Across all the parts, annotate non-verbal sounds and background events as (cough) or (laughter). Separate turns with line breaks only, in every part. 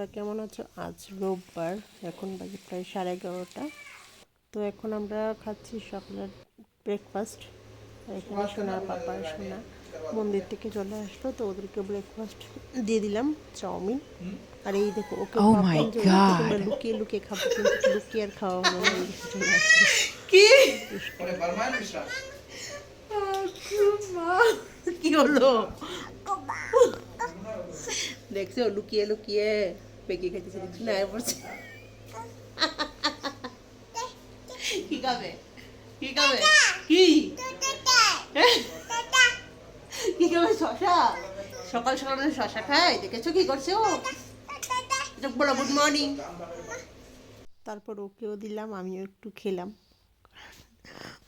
বন্ধুরা কেমন আছো? আজ রোববার এখন বাজে প্রায় সাড়ে এগারোটা। তো এখন আমরা খাচ্ছি সকালের ব্রেকফাস্ট এখানে সোনা পাপা সোনা মন্দির থেকে চলে আসলো তো ওদেরকে ব্রেকফাস্ট দিয়ে দিলাম চাউমিন। আর এই দেখো ওকে
Oh.
তোমরা লুকিয়ে লুকিয়ে খাব কিন্তু লুকিয়ে আর খাওয়া হলো না এই চলে আসলো।
কি.
কি হলো? (laughs) দেখছ লুকিয়ে লুকিয়ে। পেকে খাইতেছে পড়ছে। কি খাবে? কি খাবে? কি? কি খাবে শশা? সকাল সকাল শশা দেখেছ কি করছে ও? বলো গুড মর্নিং তারপর ওকেও দিলাম, আমিও একটু খেলাম।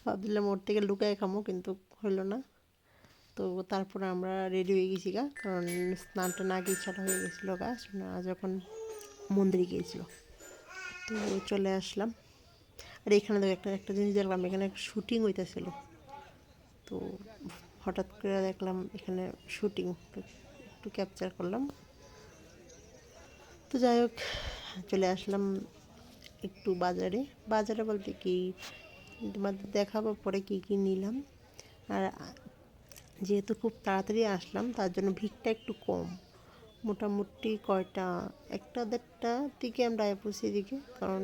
ভাবছিলাম ওর থেকে লুকায় খামো, কিন্তু হলো না। তো তারপর আমরা রেডি হয়ে গেছি গা, কারণ স্নানটা না গিয়ে ইচ্ছাটা হয়ে গেছিল গা যখন মন্দিরে গিয়েছিল। তো চলে আসলাম। আর এখানে দেখো একটা একটা জিনিস দেখলাম, এখানে শুটিং হইতেছিল। তো হঠাৎ করে দেখলাম এখানে শুটিং একটু ক্যাপচার করলাম। তো যাই হোক, চলে আসলাম একটু বাজারে। বাজারে বলতে কি, তোমাদের দেখাবো পরে কি কি নিলাম। আর যেহেতু খুব তাড়াতাড়ি আসলাম, তার জন্য ভিড়টা একটু কম। মোটামুটি কয়টা? একটা দেড়টা দিকে আমরা পৌঁছি এদিকে, কারণ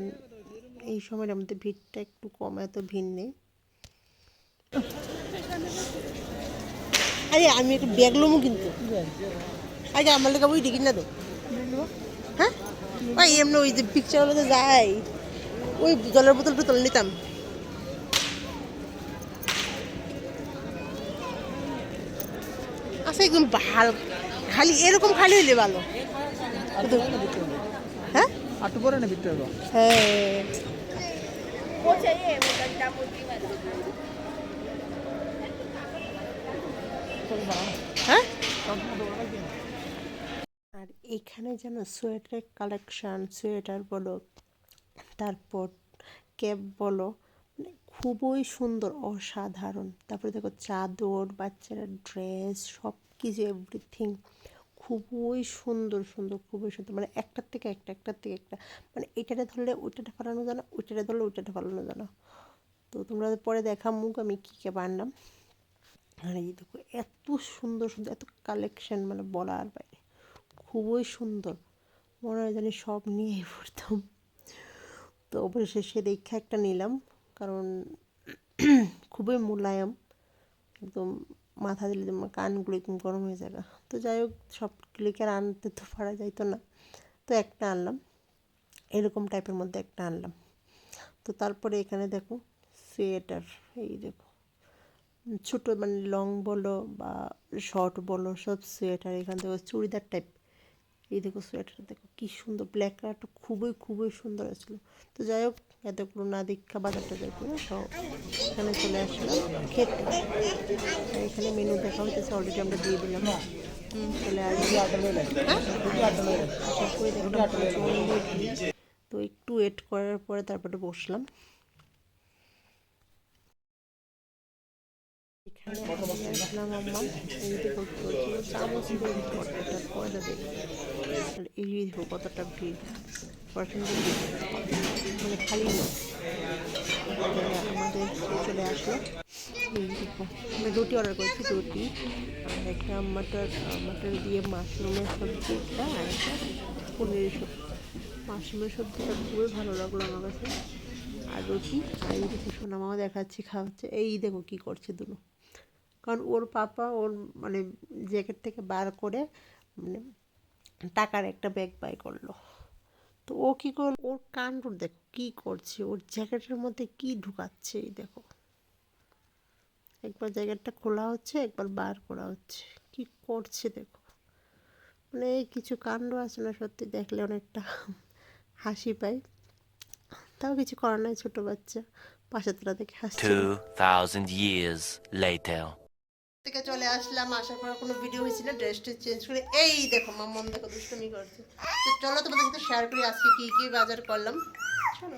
এই সময়ের আমাদের ভিড়টা একটু কম, এত ভিড় নেই। আরে, আমি একটু ব্যাগ লমু কিন্তু। আগে আমার লেগে বই দেখি না তো হ্যাঁ? ওই এমনি ওই যে পিকচারগুলোতে যাই, ওই জলের বোতল টোতল নিতাম। আচ্ছা একদম ভালো খালি এরকম খালি হইলে ভালো। হ্যাঁ?
আটু পরে না ভিতরে
হ্যাঁ হ্যাঁ? আর এখানে যেন সোয়েটারের কালেকশন সোয়েটার বলো তারপর ক্যাপ বলো মানে খুবই সুন্দর অসাধারণ। তারপরে দেখো চাদর বাচ্চারা ড্রেস সব কিছু এভরিথিং খুবই সুন্দর সুন্দর, খুবই সুন্দর। মানে একটার থেকে একটা, একটার থেকে একটা। মানে এটাতে ধরলে ওইটাটা ফালানো জানো ওইটাতে ধরলে ওইটাটা ফালানো জানো তো তোমরা পরে দেখা মুখ আমি কী কে বানলাম। আর এই দেখো, এত সুন্দর সুন্দর, এত কালেকশন মানে বলার বাইরে। খুবই সুন্দর। মনে হয় জানি সব নিয়েই পড়তাম। তো অবশেষে রেখা একটা নিলাম। কারণ খুবই মোলায়েম। একদম মাথা দিলে তোমার কানগুলো গরম হয়ে যাবে। তো যাই হোক, সব ক্লিকে আর আনতে তো পারা যাইতো না। তো একটা আনলাম, এরকম টাইপের মধ্যে একটা আনলাম। তো তারপরে এখানে দেখো, সোয়েটার, এই দেখো। ছোটো মানে লং বলো বা শর্ট বলো, সব সোয়েটার। এখান থেকে চুড়িদার টাইপ এই দেখো সোয়েটার, দেখো কী সুন্দর। ব্ল্যাক কালারটা খুবই খুবই সুন্দর আসলো। তো যাই হোক এতগুলো না দীক্ষা দেখব না সব এখানে চলে আসলাম। খেতে। এখানে মেনু দেখা হইতেছে অলরেডি আমরা দিয়ে দিলাম। চলে পরে প্রচণ্ড ভিড়। তো একটু ওয়েট করার পরে তারপরে বসলাম। এখানে আসলাম আম্মা এই দেখো কি চামচ দিয়ে পরোটাটা এই দেখো কতটা ভিড় মানে খালি আমাদের চলে আসলো। রুটি অর্ডার করেছি, রুটি। আর একটা মটর মটর দিয়ে মাশরুমের সবজি, একটা আর একটা পনিরের সবজি। মাশরুমের সবজিটা খুবই ভালো লাগল আমার কাছে। আর রুটি, আর এই দেখো সোনা মামা দেখাচ্ছি, খাওয়াচ্ছে। এই দেখো কী করছে দুটো কারণ ওর পাপা ওর মানে জ্যাকেট থেকে বার করে মানে টাকার একটা ব্যাগ বাই করল। তো ও কী করল? ওর কাণ্ড দেখো কী করছে? ওর জ্যাকেটের মধ্যে কী ঢুকাচ্ছে এই দেখো। একবার জ্যাকেটটা খোলা হচ্ছে একবার বার করা হচ্ছে। কি করছে দেখো। মানে এই কিছু কাণ্ড আছে না সত্যি দেখলে অনেকটা হাসি পায়। তাও কিছু করার নাই ছোটো বাচ্চা পাশে তোরা দেখে হাসছে।
2,000 years later.
থেকে চলে আসলাম, আসার পর কোনো ভিডিও হয়েছিল ড্রেসটা চেঞ্জ করে, এই দেখো, মা মন দেখো, দুষ্টুমি করছে। তো চলো তোমাদের সাথে শেয়ার করি আজকে কী কী বাজার করলাম। চলো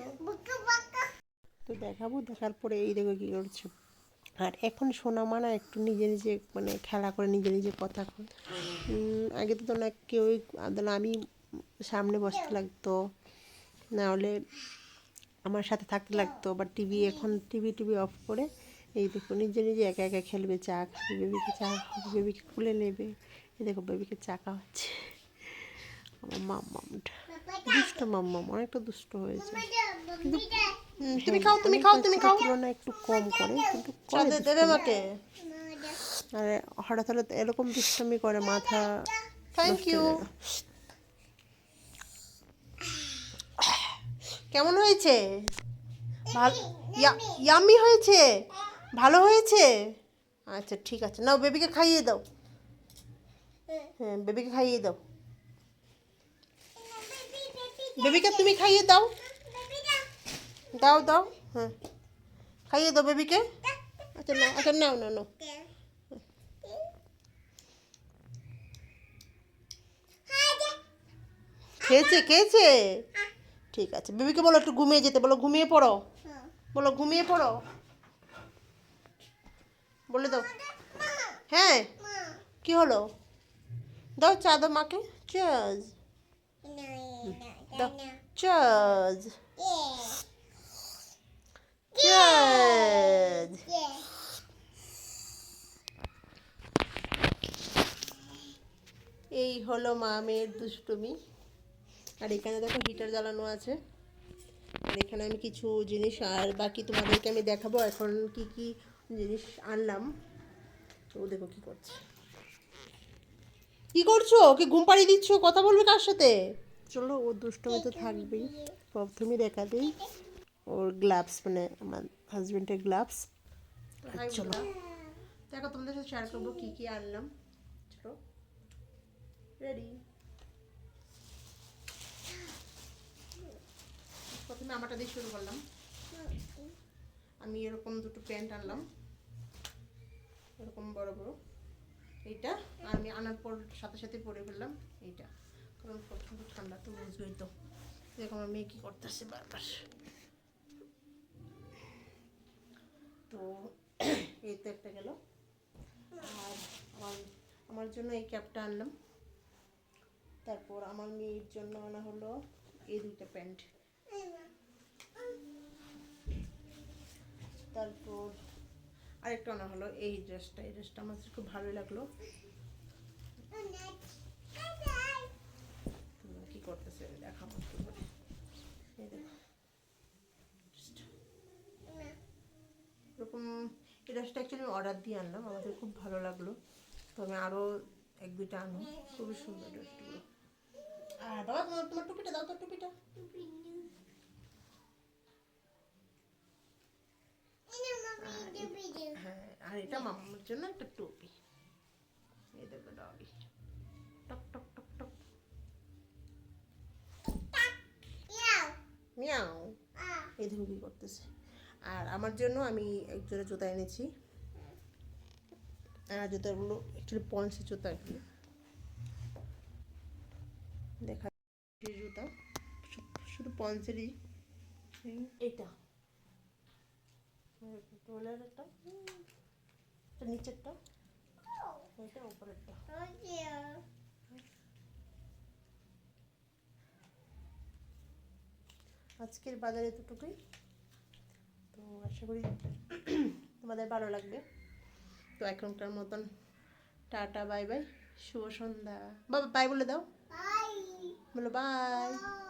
তো দেখাবো, দেখার পরে এই দেখো কী করছে। আর এখন সোনা মানা একটু নিজে নিজে মানে খেলা করে নিজে নিজে কথা আগে তো না কেউই আমি সামনে বসতে লাগতো, না হলে আমার সাথে থাকতে লাগতো বা টিভি এখন টিভি টিভি অফ করে এই দেখো নিজে নিজে একা একা খেলবে চা খাবে বেবিকে চা খাবে বেবিকে খুলে নেবে। এই দেখো বেবিকে চা খাওয়াচ্ছে। আমার মাম্মামটা। দুষ্ট মাম্মাম অনেকটা দুষ্ট হয়েছে। হুম,
তুমি খাও, তুমি খাও, তুমি খাও।
তুলনায় একটু কম করে কিন্তু
দেবে আমাকে
আর হঠাৎ হঠাৎ এরকম দুষ্টামি করে মাথা
থ্যাংক ইউ কেমন হয়েছে? ভালো ইয়ামি হয়েছে? ভালো হয়েছে? আচ্ছা ঠিক আছে। নাও, বেবিকে খাইয়ে দাও। হ্যাঁ বেবিকে খাইয়ে দাও। বেবিকে তুমি খাইয়ে দাও। দাও দাও। হ্যাঁ। খাইয়ে দাও বেবিকে। আচ্ছা না আচ্ছা নাও না নাও। খেয়েছে খেয়েছে? ঠিক আছে। বেবিকে বলো একটু ঘুমিয়ে যেতে। বলো, ঘুমিয়ে পড়ো। বলো, ঘুমিয়ে পড়ো। বলে দাও। হ্যাঁ। কি হলো? দাও চা দাও মাকে। চাজ। চাজ। চাজ। এই হলো মা মেয়ের দুষ্টুমি। আর এখানে দেখো হিটার জ্বালানো আছে। আর এখানে আমি কিছু জিনিস আর বাকি তোমাদেরকে আমি দেখাবো। এখন কি কি জিনিস আনলাম। তো দেখো কি করছে। কি করছ? কি ঘুম পাড়িয়ে দিচ্ছ? কথা বলবে কার সাথে?
চলো ও দুষ্টমি তো থাকবেই। প্রথমেই দেখা দিই। ওর গ্লাভস মানে আমার হাজবেন্ডের গ্লাভস
চলো। দেখো তোমাদের সাথে শেয়ার করব কি কি আনলাম। চলো। রেডি প্রথমে আমারটা দিয়ে শুরু করলাম। আমি এরকম দুটো প্যান্ট আনলাম। এরকম বড় বড়। এইটা আমি আনার পর সাথে সাথে পরে ফেললাম, এইটা। কারণ প্রচণ্ড ঠান্ডা তো বুঝবেই তো। দেখো আমার মেয়ে কী করতেছে বারবার। তো (clears throat) এই তো একটা গেল। আর আমার আমার জন্য এই ক্যাপটা আনলাম। তারপর আমার মেয়ের জন্য আনা হলো এই দুইটা প্যান্ট। তারপর আরেকটা আনা হলো এই ড্রেসটা। এই ড্রেসটা আমার খুব ভালো লাগল। কি করতেছে? দেখাবো এই এরকম, এই ড্রেসটা অ্যাকচুয়ালি অর্ডার দিয়ে আনলাম। আমাদের খুব ভালো লাগল। তো আমি আরও এক দুইটা আনো খুবই সুন্দর ড্রেসগুলো। আর বাবা, তোমার টুপিটা দাও তো টুপিটা। হ্যাঁ আর এটা মামার জন্য একটা টুপি এই দেখো ডগি টক টক টক টক মিয়াও এই দেখো কি করতেছে। আর আমার জন্য আমি এক জোড়া জুতা এনেছি। আর জুতাগুলো অ্যাকচুয়ালি পন্সের জুতা এগুলো। দেখা জুতা শুধু পন্সেরই এই- একটা নিচেরটা? উপরেরটা। আজকের বাজারে এতটুকুই তো আশা করি তোমাদের ভালো লাগবে। তো এখনকার মতন টাটা বাই বাই শুভ সন্ধ্যা। বাবা বাই বলে দাও। বলো বাই।